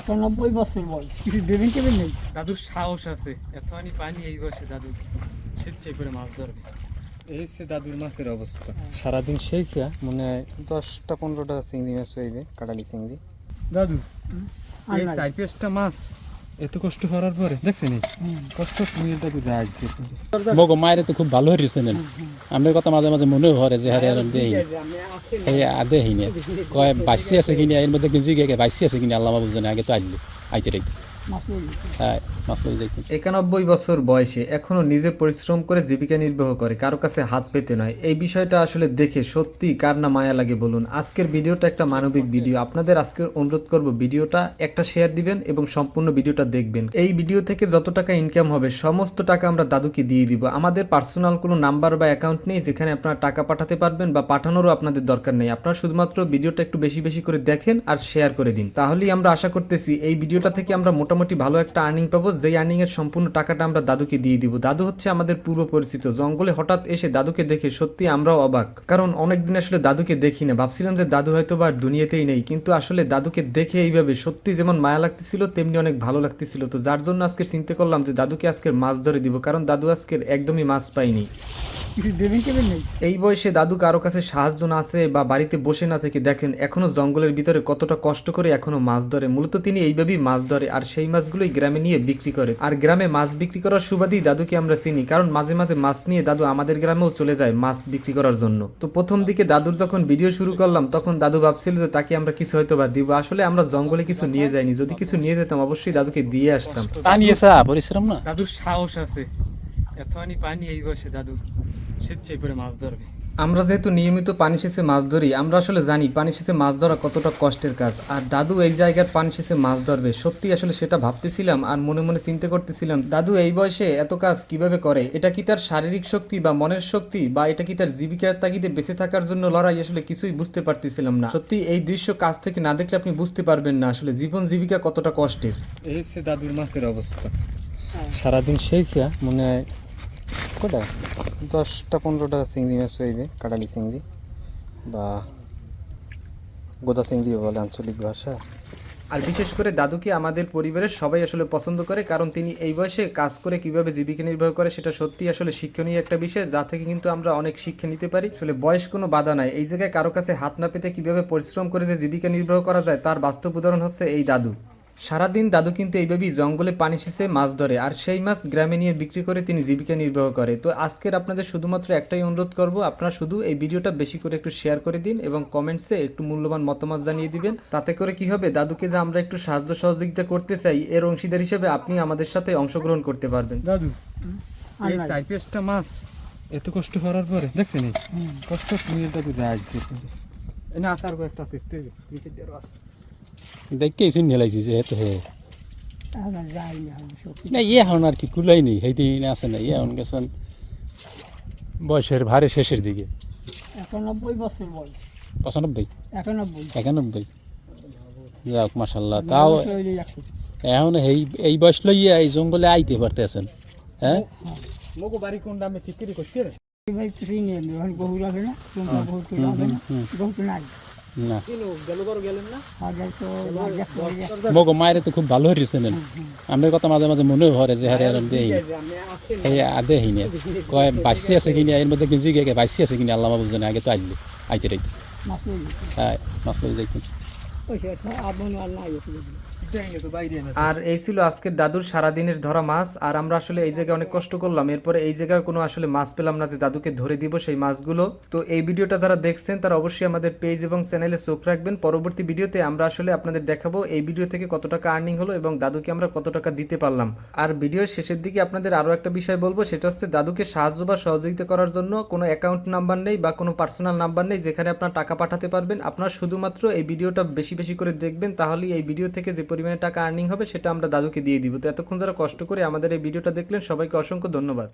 একানব্বই বছর বয়স। কিছু দেবেন কেবেন নেই? দাদুর সাহস আছে। এতখানি পানি এই বসে দাদু স্বেচ্ছায় করে মাছ ধরবে। এই হচ্ছে দাদুর মাছের অবস্থা। সারাদিন সেই মনে হয় দশটা পনেরোটা চিংড়ি মাছ হইবে কাটালি চিংড়ি। দাদু এই সাইপেসটা মাছ এত কষ্ট করার পরে দেখছেন কষ্ট তুমি তো রাজছে মগো মায়ের তো খুব ভালো হয়েছে নেন আমার কথা মাঝে মাঝে মনে হয় যে হারে আরাম দেই এই আদে হিনে কয় বাইসি আছে কিনা? এর মধ্যে গেঞ্জি গে বাসি আছে কিনা? আল্লাহ বুঝে না আগে তো আইলি আইতে রেখে হ্যাঁ একানব্বই বছর বয়সে এখনও নিজে পরিশ্রম করে জীবিকা নির্বাহ করে, কারও কাছে হাত পেতে নয়। এই বিষয়টা আসলে দেখে সত্যি কার না মায়া লাগে বলুন। আজকের ভিডিওটা একটা মানবিক ভিডিও। আপনাদের আজকের অনুরোধ করব ভিডিওটা একটা শেয়ার দিবেন এবং সম্পূর্ণ ভিডিওটা দেখবেন। এই ভিডিও থেকে যত টাকা ইনকাম হবে, সমস্ত টাকা আমরা দাদুকে দিয়ে দিব। আমাদের পার্সোনাল কোনো নাম্বার বা অ্যাকাউন্ট নেই যেখানে আপনারা টাকা পাঠাতে পারবেন বা পাঠানোরও আপনাদের দরকার নেই। আপনারা শুধুমাত্র ভিডিওটা একটু বেশি বেশি করে দেখেন আর শেয়ার করে দিন। তাহলেই আমরা আশা করতেছি এই ভিডিওটা থেকে আমরা মোটামুটি ভালো একটা আর্নিং পাবো যেই আর্নিংয়ের সম্পূর্ণ টাকাটা আমরা দাদুকে দিয়ে দিব। দাদু হচ্ছে আমাদের পূর্ব পরিচিত। জঙ্গলে হঠাৎ এসে দাদুকে দেখে সত্যি আমরাও অবাক। কারণ অনেকদিন আসলে দাদুকে দেখি না। ভাবছিলাম যে দাদু হয়তো বা দুনিয়াতেই নেই। কিন্তু আসলে দাদুকে দেখে এইভাবে সত্যি যেমন মায়া লাগতেছিল, তেমনি অনেক ভালো লাগতেছিল। তো যার জন্য আজকে চিন্তা করলাম যে দাদুকে আজকের মাছ ধরে দিব। কারণ দাদু আজকের একদমই মাছ পাইনি কিছু দেবেন কেবেন নেই? এই বয়সে দাদু কারও কাছে সাহায্য না আছে বা বাড়িতে বসে না থেকে দেখেন এখনও জঙ্গলের ভিতরে কতটা কষ্ট করে এখনও মাছ ধরে। মূলত তিনি এইভাবেই মাছ ধরে আর সেই মাছগুলোই গ্রামে নিয়ে বিক্রি করে। আর গ্রামে মাছ বিক্রি করার সুবাদেই দাদুকে আমরা চিনি কারণ মাঝে মাঝে মাছ নিয়ে দাদু আমাদের গ্রামেও চলে যায় মাছ বিক্রি করার জন্য। তো প্রথম দিকে দাদুর যখন ভিডিও শুরু করলাম তখন দাদু ভাবছিল যে তাকে আমরা কিছু হয়তো বা দিব। আসলে আমরা জঙ্গলে কিছু নিয়ে যাইনি। যদি কিছু নিয়ে যেতাম অবশ্যই দাদুকে দিয়ে আসতাম। পরিশ্রম না? দাদুর সাহস আছে। এতখানি পানি এই বসে দাদু। স্বেচ্ছাই করে মাছ ধরবে। আমরা যেহেতু নিয়মিত পানি সেচে মাছ ধরি আমরা আসলে জানি পানি সেচে মাছ ধরা কতটা কষ্টের কাজ। আর দাদু এই জায়গার পানি সেচে মাছ ধরবে। সত্যি আসলে সেটা ভাবতেছিলাম আর মনে মনে চিন্তা করতেছিলাম দাদু এই বয়সে এত কাজ কীভাবে করে? এটা কি তার শারীরিক শক্তি বা মনের শক্তি বা এটা কি তার জীবিকার তাগিদে বেঁচে থাকার জন্য লড়াই? আসলে কিছুই বুঝতে পারতেছিলাম না। সত্যি এই দৃশ্য কাজ থেকে না দেখলে আপনি বুঝতে পারবেন না আসলে জীবন জীবিকা কতটা কষ্টের। এই হচ্ছে দাদুর মাছের অবস্থা। সারাদিন সেই মনে হয় কটা? দশটা পনেরোটা চিংড়ি মাছ হইবে কাটালি চিংড়ি বা গোদা চিংড়িও বলে আঞ্চলিক ভাষা। আর বিশেষ করে দাদুকে আমাদের পরিবারের সবাই আসলে পছন্দ করে? কারণ তিনি এই বয়সে কাজ করে কীভাবে জীবিকা নির্বাহ করে সেটা সত্যি আসলে শিক্ষণীয় একটা বিষয়, যা থেকে কিন্তু আমরা অনেক শিক্ষা নিতে পারি। আসলে বয়স কোনো বাধা নাই। এই জায়গায় কারও কাছে হাত না পেতে কীভাবে পরিশ্রম করে যে জীবিকা নির্বাহ করা যায়, তার বাস্তব উদাহরণ হচ্ছে এই দাদু। সারাদিন দাদু কিন্তু এইভাবেই জঙ্গলে পানি সেচে মাছ ধরে আর সেই মাছ গ্রামে নিয়ে বিক্রি করে তিনি জীবিকা নির্বাহ করে। তো আজকের আপনাদের শুধুমাত্র একটাই অনুরোধ করব আপনারা শুধু এই ভিডিওটা বেশি করে একটু শেয়ার করে দিন এবং কমেন্টসে একটু মূল্যবান মতামত জানিয়ে দিবেন। তাতে করে কি হবে দাদুকে যে আমরা একটু সাহায্য সহযোগিতা করতে চাই এর অংশীদার হিসেবে আপনি আমাদের সাথে অংশগ্রহণ করতে পারবেন। দাদু এই। মাছ এত কষ্ট করার পরে দেখছেন কষ্ট আসার কয়েকটা সিস্টেম দেখে শুন হেলাইছি যে এত হে। না ইয়ে এখন আর কি কুলাই নেই হেইতে আছে না ইয়ে এখন গেছেন বয়সের ভারে শেষের দিকে। একানব্বই বছর বয়স। পঁচানব্বই? একানব্বই। একানব্বই? যাক মাসাল্লাহ তাও এখন এই এই বয়স লইয়া এই জঙ্গলে আইতে পারতেছেন হ্যাঁ? মগো বাড়ি কোনটা আমি ঠিক করে করতে বহু লাগে না বহু না বহু নাই। না। মগো মায়ের তো খুব ভালো হয়েছে নেন আমার কথা মাঝে মাঝে মনে হয় যে হারে আরাম দেই। এই আদে হিনে কয় বাইসি আছে কিনি? এর মধ্যে গেঞ্জি গে বাইসি আছে কিনি? আল্লাহ বুঝে আগে তো আইলি আইতে যেতে। হ্যাঁ মাছ লই যাই ওই সে তো আপন আর এই ছিল আজকের দাদুর সারাদিনের ধরা মাছ। আর আমরা আসলে এই জায়গায় অনেক কষ্ট করলাম। এরপরে এই জায়গায় কোনো আসলে মাছ পেলাম না যে দাদুকে ধরে দিব সেই মাছগুলো। তো এই ভিডিওটা যারা দেখছেন, তারা অবশ্যই আমাদের পেজ এবং চ্যানেলে চোখ রাখবেন। পরবর্তী ভিডিওতে আমরা আসলে আপনাদের দেখাবো এই ভিডিও থেকে কত টাকা আর্নিং হলো এবং দাদুকে আমরা কত টাকা দিতে পারলাম। আর ভিডিওর শেষের দিকে আপনাদের আরও একটা বিষয় বলব, সেটা হচ্ছে দাদুকে সাহায্য বা সহযোগিতা করার জন্য কোনো অ্যাকাউন্ট নাম্বার নেই বা কোনো পার্সোনাল নাম্বার নেই যেখানে আপনার টাকা পাঠাতে পারবেন। আপনারা শুধুমাত্র এই ভিডিওটা বেশি বেশি করে দেখবেন, তাহলেই এই ভিডিও থেকে যে পরিমাণে টাকা আর্নিং হবে, সেটা আমরা দাদুকে দিয়ে দিব। তো এতক্ষণ যারা কষ্ট করে আমাদের এই ভিডিওটা দেখলেন, সবাইকে অসংখ্য ধন্যবাদ।